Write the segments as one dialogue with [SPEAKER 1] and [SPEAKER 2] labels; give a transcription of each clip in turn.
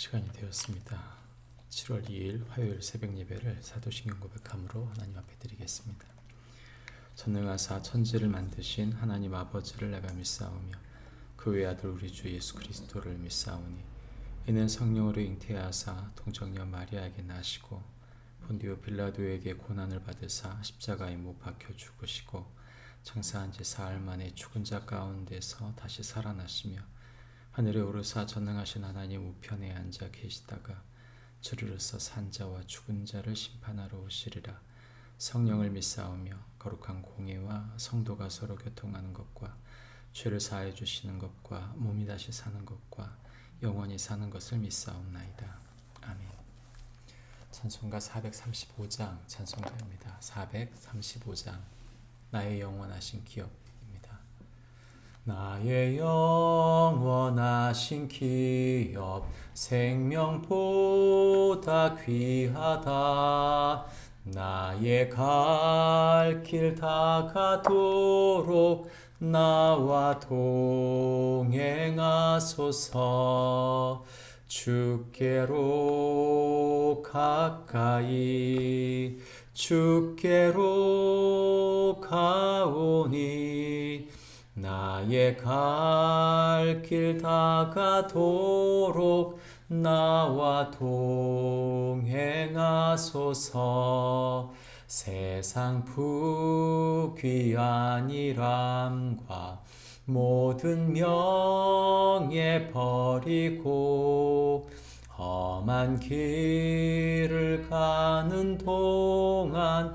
[SPEAKER 1] 시간이 되었습니다. 7월 2일 화요일 새벽 예배를 사도신경 고백함으로 하나님 앞에 드리겠습니다. 전능하사 천지를 만드신 하나님 아버지를 내가 믿사오며 그 외아들 우리 주 예수 그리스도를 믿사오니 이는 성령으로 잉태하사 동정녀 마리아에게 나시고 본디오 빌라도에게 고난을 받으사 십자가에 못 박혀 죽으시고 장사한 지 사흘 만에 죽은 자 가운데서 다시 살아나시며 하늘에 오르사 전능하신 하나님 우편에 앉아 계시다가 주르르서 산자와 죽은 자를 심판하러 오시리라. 성령을 믿사오며 거룩한 공예와 성도가 서로 교통하는 것과 죄를 사해 주시는 것과 몸이 다시 사는 것과 영원히 사는 것을 믿사옵나이다. 아멘. 찬송가 435장 찬송가입니다. 435장. 나의 영원하신 기업입니다 나의 영원하신 기업 생명보다 귀하다. 나의 갈 길 다가도록 나와 동행하소서. 주께로 가까이 주께로 가오니 나의 갈 길 다가도록 나와 동행하소서. 세상 부귀한 일함과 모든 명예 버리고 험한 길을 가는 동안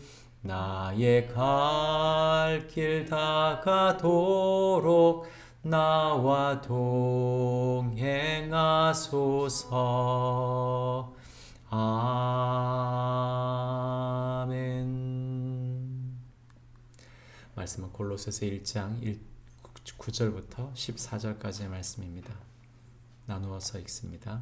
[SPEAKER 1] 나의 갈 길 다가도록 나와 동행하소서 아멘 말씀은 골로새서 1장 1, 9절부터 14절까지의 말씀입니다. 나누어서 읽습니다.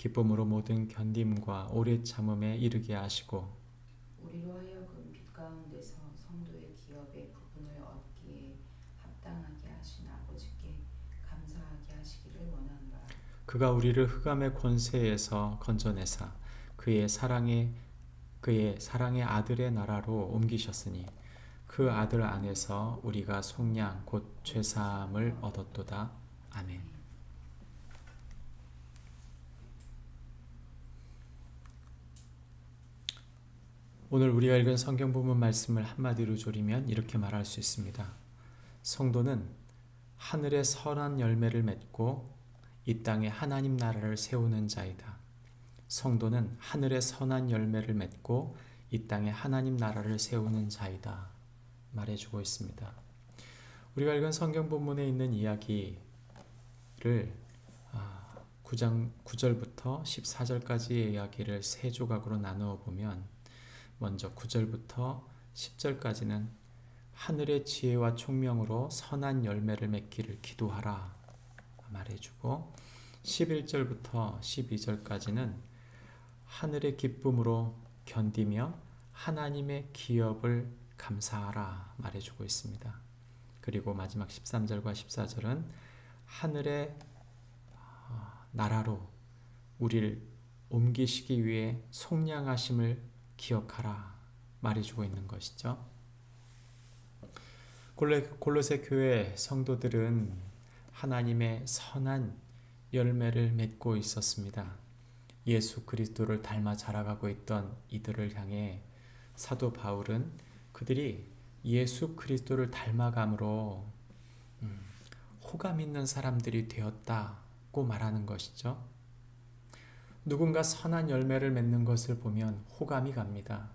[SPEAKER 1] 기쁨으로 모든 견딤과 오래 참음에 이르게 하시고
[SPEAKER 2] 우리로 하여금 빛 가운데서 성도의 기업의 부분을 얻기에 합당하게 하신 아버지께 감사하게 하시기를 원하노라
[SPEAKER 1] 그가 우리를 흑암의 권세에서 건져내사 그의 사랑의 그의 사랑의 아들의 나라로 옮기셨으니 그 아들 안에서 우리가 속량 곧 죄사함을 얻었도다 아멘. 오늘 우리가 읽은 성경 부분 말씀을 한마디로 조리면 이렇게 말할 수 있습니다. 성도는 하늘의 선한 열매를 맺고 이 땅에 하나님 나라를 세우는 자이다. 성도는 하늘의 선한 열매를 맺고 이 땅에 하나님 나라를 세우는 자이다. 말해주고 있습니다. 우리가 읽은 성경 본문에 있는 이야기를 9장 9절부터 14절까지의 이야기를 세 조각으로 나누어 보면 먼저 9절부터 10절까지는 하늘의 지혜와 총명으로 선한 열매를 맺기를 기도하라 말해주고 11절부터 12절까지는 하늘의 기쁨으로 견디며 하나님의 기업을 감사하라 말해주고 있습니다. 그리고 마지막 13절과 14절은 하늘의 어, 나라로 우리를 옮기시기 위해 속량하심을 기억하라 말해주고 있는 것이죠. 골로새 교회 성도들은 하나님의 선한 열매를 맺고 있었습니다. 예수 그리스도를 닮아 자라가고 있던 이들을 향해 사도 바울은 그들이 예수 그리스도를 닮아감으로 음, 호감 있는 사람들이 되었다고 말하는 것이죠. 누군가 선한 열매를 맺는 것을 보면 호감이 갑니다.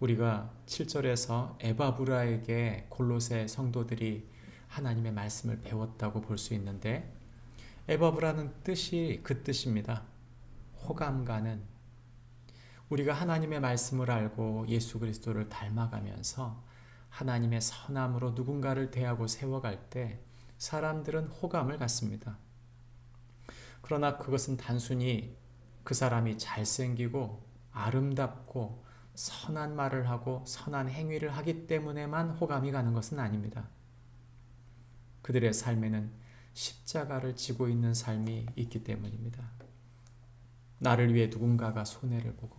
[SPEAKER 1] 우리가 7절에서 에바브라에게 골로새 성도들이 하나님의 말씀을 배웠다고 볼 수 있는데 에바브라는 뜻이 그 뜻입니다. 호감 가는 우리가 하나님의 말씀을 알고 예수 그리스도를 닮아가면서 하나님의 선함으로 누군가를 대하고 세워갈 때 사람들은 호감을 갖습니다. 그러나 그것은 단순히 그 사람이 잘생기고 아름답고 선한 말을 하고 선한 행위를 하기 때문에만 호감이 가는 것은 아닙니다. 그들의 삶에는 십자가를 지고 있는 삶이 있기 때문입니다. 나를 위해 누군가가 손해를 보고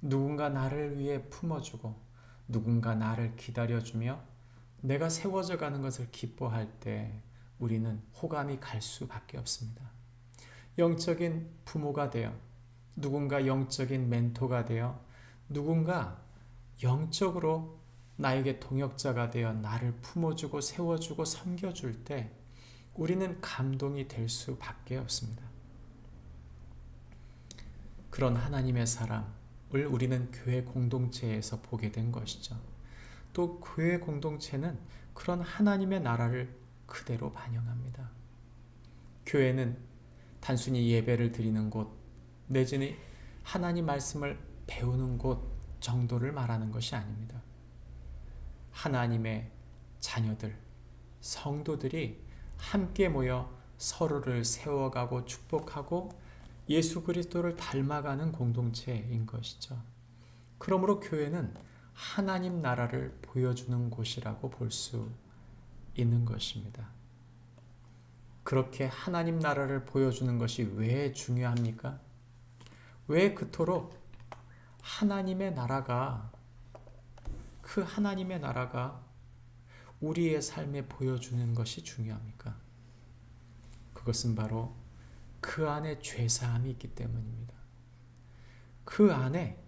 [SPEAKER 1] 누군가 나를 위해 품어주고 누군가 나를 기다려주며 내가 세워져 가는 것을 기뻐할 때 우리는 호감이 갈 수밖에 없습니다. 영적인 부모가 되어 누군가 영적인 멘토가 되어 누군가 영적으로 나에게 동역자가 되어 나를 품어주고 세워주고 섬겨줄 때 우리는 감동이 될 수밖에 없습니다. 그런 하나님의 사람을 우리는 교회 공동체에서 보게 된 것이죠. 또 교회 공동체는 그런 하나님의 나라를 그대로 반영합니다. 교회는 단순히 예배를 드리는 곳, 내지는 하나님 말씀을 배우는 곳 정도를 말하는 것이 아닙니다. 하나님의 자녀들, 성도들이 함께 모여 서로를 세워가고 축복하고 예수 그리스도를 닮아가는 공동체인 것이죠. 그러므로 교회는 하나님 나라를 보여주는 곳이라고 볼 수 있는 것입니다. 그렇게 하나님 나라를 보여주는 것이 왜 중요합니까? 왜 그토록 하나님의 나라가 그 하나님의 나라가 우리의 삶에 보여주는 것이 중요합니까? 그것은 바로 그 안에 죄사함이 있기 때문입니다. 그 안에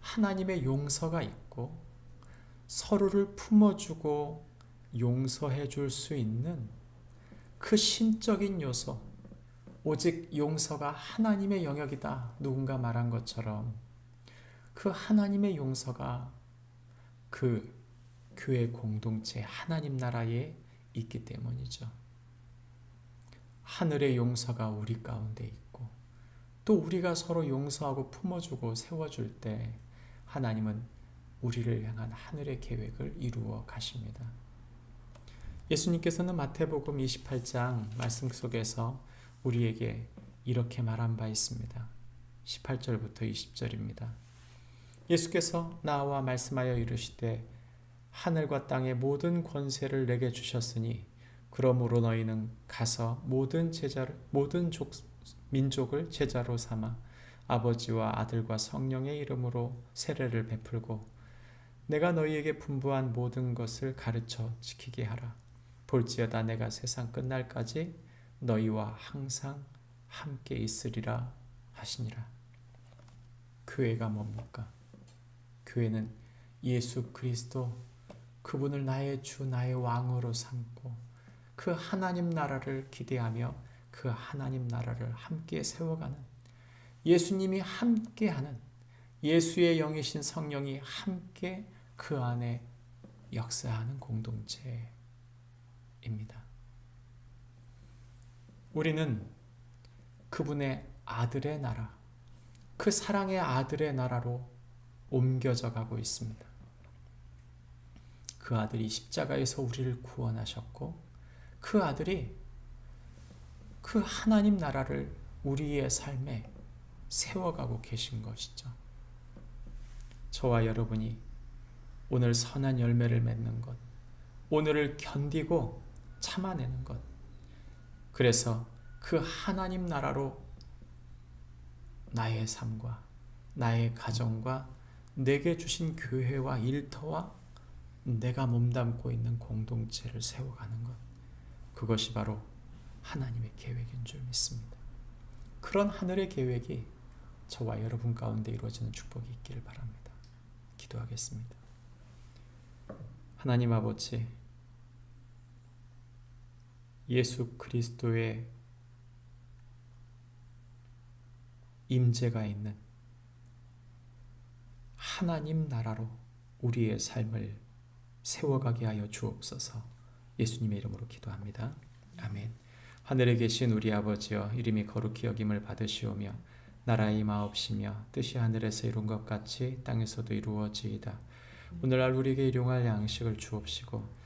[SPEAKER 1] 하나님의 용서가 있고 서로를 품어주고 용서해 줄 수 있는 그 신적인 요소, 오직 용서가 하나님의 영역이다. 누군가 말한 것처럼 그 하나님의 용서가 그 교회 공동체 하나님 나라에 있기 때문이죠. 하늘의 용서가 우리 가운데 있고 또 우리가 서로 용서하고 품어주고 세워줄 때 하나님은 우리를 향한 하늘의 계획을 이루어 가십니다. 예수님께서는 마태복음 28장 말씀 속에서 우리에게 이렇게 말한 바 있습니다. 18절부터 20절입니다. 예수께서 나와 말씀하여 이르시되 하늘과 땅의 모든 권세를 내게 주셨으니 그러므로 너희는 가서 모든 제자를 모든 족, 민족을 제자로 삼아 아버지와 아들과 성령의 이름으로 세례를 베풀고 내가 너희에게 분부한 모든 것을 가르쳐 지키게 하라. 볼지어다 내가 세상 끝날까지 너희와 항상 함께 있으리라 하시니라. 교회가 뭡니까? 교회는 예수 그리스도 그분을 나의 주 나의 왕으로 삼고 그 하나님 나라를 기대하며 그 하나님 나라를 함께 세워가는 예수님이 함께하는 예수의 영이신 성령이 함께 그 안에 역사하는 공동체 입니다. 우리는 그분의 아들의 나라, 그 사랑의 아들의 나라로 옮겨져 가고 있습니다. 그 아들이 십자가에서 우리를 구원하셨고, 그 아들이 그 하나님 나라를 우리의 삶에 세워가고 계신 것이죠. 저와 여러분이 오늘 선한 열매를 맺는 것, 오늘을 견디고 참아내는 것. 그래서 그 하나님 나라로 나의 삶과 나의 가정과 내게 주신 교회와 일터와 내가 몸담고 있는 공동체를 세워가는 것. 그것이 바로 하나님의 계획인 줄 믿습니다. 그런 하늘의 계획이 저와 여러분 가운데 이루어지는 축복이 있기를 바랍니다. 기도하겠습니다. 하나님 아버지, 예수 그리스도의 임재가 있는 하나님 나라로 우리의 삶을 세워가게 하여 주옵소서. 예수님의 이름으로 기도합니다. 아멘. 하늘에 계신 우리 아버지여 이름이 거룩히 여김을 받으시오며 나라의 마옵시며 뜻이 하늘에서 이룬 것 같이 땅에서도 이루어지이다. 오늘날 우리에게 일용할 양식을 주옵시고